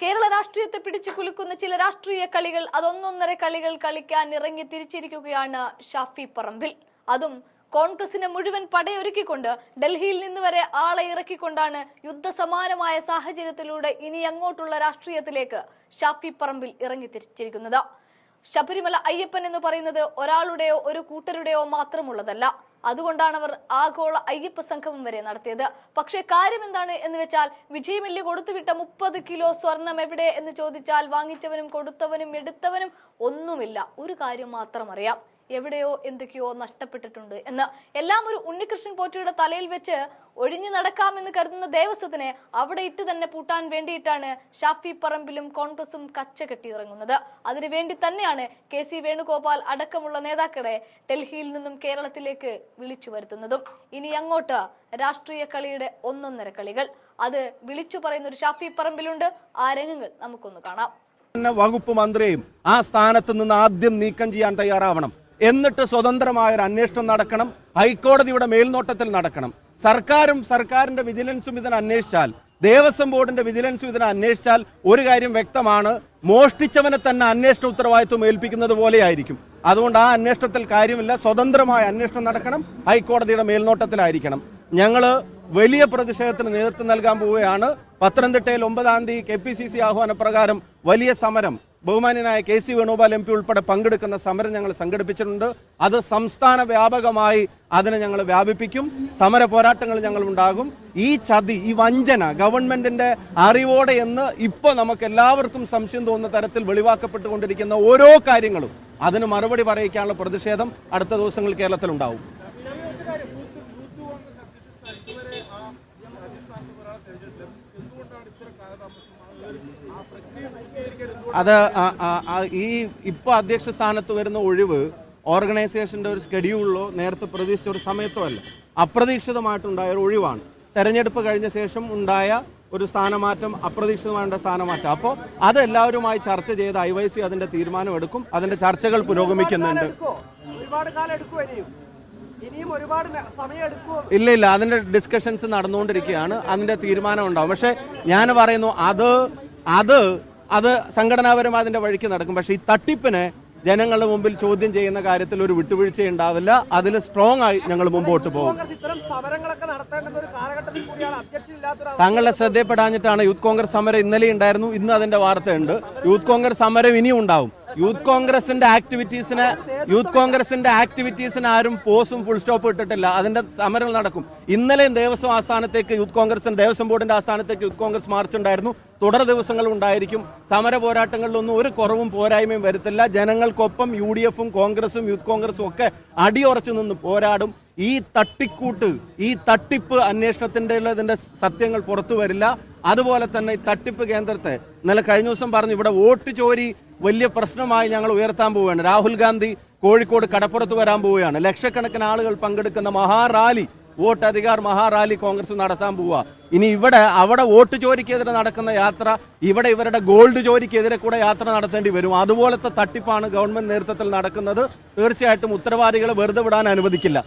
കേരള രാഷ്ട്രീയത്തെ പിടിച്ചു കുലുക്കുന്ന ചില രാഷ്ട്രീയ കളികൾ അതൊന്നൊന്നര കളികൾ കളിക്കാൻ ഇറങ്ങി തിരിച്ചിരിക്കുകയാണ് ഷാഫി പറമ്പിൽ. അതും കോൺഗ്രസിനെ മുഴുവൻ പടയൊരുക്കിക്കൊണ്ട് ഡൽഹിയിൽ നിന്ന് വരെ ആളെ ഇറക്കിക്കൊണ്ടാണ് യുദ്ധസമാനമായ സാഹചര്യത്തിലൂടെ ഇനി അങ്ങോട്ടുള്ള രാഷ്ട്രീയത്തിലേക്ക് ഷാഫി പറമ്പിൽ ഇറങ്ങി തിരിച്ചിരിക്കുന്നത്. ശബരിമല അയ്യപ്പൻ എന്ന് പറയുന്നത് ഒരാളുടെയോ ഒരു കൂട്ടരുടെയോ മാത്രമുള്ളതല്ല. അതുകൊണ്ടാണ് അവർ ആഗോള അയ്യപ്പ സംഗമം വരെ നടത്തിയത്. പക്ഷേ കാര്യം എന്താണ് എന്ന് വെച്ചാൽ വിജയമല്യ കൊടുത്തുവിട്ട മുപ്പത് കിലോ സ്വർണം എവിടെ എന്ന് ചോദിച്ചാൽ വാങ്ങിച്ചവനും കൊടുത്തവനും എടുത്തവനും ഒന്നുമില്ല. ഒരു കാര്യം മാത്രം അറിയാം. എവിടെയോ എന്തൊക്കെയോ നഷ്ടപ്പെട്ടിട്ടുണ്ട് എന്ന് എല്ലാം ഒരു ഉണ്ണികൃഷ്ണൻ പോറ്റിയുടെ തലയിൽ വെച്ച് ഒഴിഞ്ഞു നടക്കാമെന്ന് കരുതുന്ന ദേവസ്വത്തിനെ അവിടെ ഇട്ട് തന്നെ പൂട്ടാൻ വേണ്ടിയിട്ടാണ് ഷാഫി പറമ്പിലും കോൺഗ്രസും കച്ച കെട്ടിയിറങ്ങുന്നത്. അതിനുവേണ്ടി തന്നെയാണ് കെ സി വേണുഗോപാൽ അടക്കമുള്ള നേതാക്കളെ ഡൽഹിയിൽ നിന്നും കേരളത്തിലേക്ക് വിളിച്ചു വരുത്തുന്നതും. ഇനി അങ്ങോട്ട് രാഷ്ട്രീയ കളിയുടെ ഒന്നൊന്നര കളികൾ. അത് വിളിച്ചു പറയുന്ന ഒരു ഷാഫി പറമ്പിലുണ്ട്. ആ രംഗങ്ങൾ നമുക്കൊന്ന് കാണാം. വകുപ്പ് മന്ത്രിയും ആ സ്ഥാനത്ത് നിന്ന് ആദ്യം നീക്കം ചെയ്യാൻ തയ്യാറാവണം. എന്നിട്ട് സ്വതന്ത്രമായ ഒരു അന്വേഷണം നടക്കണം. ഹൈക്കോടതിയുടെ മേൽനോട്ടത്തിൽ നടക്കണം. സർക്കാരും സർക്കാരിന്റെ വിജിലൻസും ഇതിനെ അന്വേഷിച്ചാൽ ദേവസ്വം ബോർഡിന്റെ വിജിലൻസും ഇതിനെ അന്വേഷിച്ചാൽ ഒരു കാര്യം വ്യക്തമാണ്. മോഷ്ടിച്ചവനെ തന്നെ അന്വേഷണ ഉത്തരവാദിത്വം ഏൽപ്പിക്കുന്നത് പോലെയായിരിക്കും. അതുകൊണ്ട് ആ അന്വേഷണത്തിൽ കാര്യമില്ല. സ്വതന്ത്രമായ അന്വേഷണം നടക്കണം. ഹൈക്കോടതിയുടെ മേൽനോട്ടത്തിലായിരിക്കണം. ഞങ്ങൾ വലിയ പ്രതിഷേധത്തിന് നേതൃത്വം നൽകാൻ പോവുകയാണ്. പത്തനംതിട്ടയിൽ ഒമ്പതാം തീയതി കെ പി സി സി ആഹ്വാനപ്രകാരം വലിയ സമരം ബഹുമാന്യനായ K C Venugopal M P ഉൾപ്പെടെ പങ്കെടുക്കുന്ന സമരം ഞങ്ങൾ സംഘടിപ്പിച്ചിട്ടുണ്ട്. അത് സംസ്ഥാന വ്യാപകമായി അതിനെ ഞങ്ങൾ വ്യാപിപ്പിക്കും. സമര പോരാട്ടങ്ങൾ ഞങ്ങൾ ഉണ്ടാകും. ഈ ചതി ഈ വഞ്ചന ഗവൺമെന്റിന്റെ അറിവോടെ എന്ന് ഇപ്പോൾ നമുക്ക് എല്ലാവർക്കും സംശയം തോന്നുന്ന തരത്തിൽ വെളിവാക്കപ്പെട്ടുകൊണ്ടിരിക്കുന്ന ഓരോ കാര്യങ്ങളും അതിന് മറുപടി പറയിക്കാനുള്ള പ്രതിഷേധം അടുത്ത ദിവസങ്ങൾ കേരളത്തിൽ ഉണ്ടാവും അത് ഈ ഇപ്പൊ അധ്യക്ഷ സ്ഥാനത്ത് വരുന്ന ഒഴിവ് ഓർഗനൈസേഷന്റെ ഒരു സ്കെഡ്യൂളിലോ നേരത്തെ പ്രതീക്ഷിച്ച ഒരു സമയത്തോ അല്ല. അപ്രതീക്ഷിതമായിട്ടുണ്ടായ ഒരു ഒഴിവാണ്. തെരഞ്ഞെടുപ്പ് കഴിഞ്ഞ ശേഷം ഉണ്ടായ ഒരു സ്ഥാനമാറ്റം അപ്രതീക്ഷിതമായ സ്ഥാനമാറ്റം. അപ്പോൾ അത് എല്ലാവരുമായി ചർച്ച ചെയ്ത് ഐ വൈ സി അതിന്റെ തീരുമാനം എടുക്കും അതിന്റെ ചർച്ചകൾ പുരോഗമിക്കുന്നുണ്ട്. ഒരുപാട് കാലം എടുക്കുമോ ഇല്ല ഇല്ല. അതിന്റെ ഡിസ്കഷൻസ് നടന്നുകൊണ്ടിരിക്കുകയാണ്. അതിന്റെ തീരുമാനം ഉണ്ടാവും. പക്ഷെ ഞാൻ പറയുന്നു അത് അത് അത് സംഘടനാപരമായി അതിന്റെ വഴിക്ക് നടക്കും. പക്ഷെ ഈ തട്ടിപ്പിനെ ജനങ്ങളുടെ മുമ്പിൽ ചോദ്യം ചെയ്യുന്ന കാര്യത്തിൽ ഒരു വിട്ടുവീഴ്ച ഉണ്ടാവില്ല. അതിൽ സ്ട്രോങ് ആയി ഞങ്ങൾ മുമ്പോട്ട് പോകും. താങ്കളുടെ ശ്രദ്ധയപ്പെടാഞ്ഞിട്ടാണ് യൂത്ത് കോൺഗ്രസ് സമരം ഇന്നലെ ഉണ്ടായിരുന്നു. ഇന്ന് അതിന്റെ വാർത്തയുണ്ട്. യൂത്ത് കോൺഗ്രസ് സമരം ഇനിയും ഉണ്ടാവും. യൂത്ത് കോൺഗ്രസിന്റെ ആക്ടിവിറ്റീസിന് യൂത്ത് കോൺഗ്രസിന്റെ ആക്ടിവിറ്റീസിന് ആരും പോസും ഫുൾ സ്റ്റോപ്പ് ഇട്ടിട്ടില്ല. അതിന്റെ സമരങ്ങൾ നടക്കും. ഇന്നലെയും ദേവസ്വം ആസ്ഥാനത്തേക്ക് യൂത്ത് കോൺഗ്രസിന്റെ ദേവസ്വം ബോർഡിന്റെ ആസ്ഥാനത്തേക്ക് യൂത്ത് കോൺഗ്രസ് മാർച്ച് ഉണ്ടായിരുന്നു. തുടർ ദിവസങ്ങളും ഉണ്ടായിരിക്കും. സമര പോരാട്ടങ്ങളിലൊന്നും ഒരു കുറവും പോരായ്മയും വരുത്തില്ല. ജനങ്ങൾക്കൊപ്പം യു ഡി എഫും കോൺഗ്രസും യൂത്ത് കോൺഗ്രസും ഒക്കെ അടിയുറച്ചു നിന്ന് പോരാടും. ഈ തട്ടിക്കൂട്ട് ഈ തട്ടിപ്പ് അന്വേഷണത്തിന്റെ ഇതിന്റെ സത്യങ്ങൾ പുറത്തു വരില്ല. അതുപോലെ തന്നെ തട്ടിപ്പ് കേന്ദ്രത്തെ ഇന്നലെ കഴിഞ്ഞ ദിവസം പറഞ്ഞു ഇവിടെ വോട്ട് ചോരി വലിയ പ്രശ്നമായി ഞങ്ങൾ ഉയർത്താൻ പോവുകയാണ്. രാഹുൽ ഗാന്ധി കോഴിക്കോട് കടപ്പുറത്ത് വരാൻ പോവുകയാണ്. ലക്ഷക്കണക്കിന് ആളുകൾ പങ്കെടുക്കുന്ന മഹാറാലി വോട്ട് അധികാർ മഹാറാലി കോൺഗ്രസ് നടത്താൻ പോവുക. ഇനി ഇവിടെ അവിടെ വോട്ട് ചോരിക്കെതിരെ നടക്കുന്ന യാത്ര ഇവിടെ ഇവരുടെ ഗോൾഡ് ചോരിക്കെതിരെ കൂടെ യാത്ര നടത്തേണ്ടി വരും. അതുപോലത്തെ തട്ടിപ്പാണ് ഗവൺമെന്റ് നേതൃത്വത്തിൽ നടക്കുന്നത്. തീർച്ചയായിട്ടും ഉത്തരവാദികളെ വെറുതെ വിടാൻ അനുവദിക്കില്ല.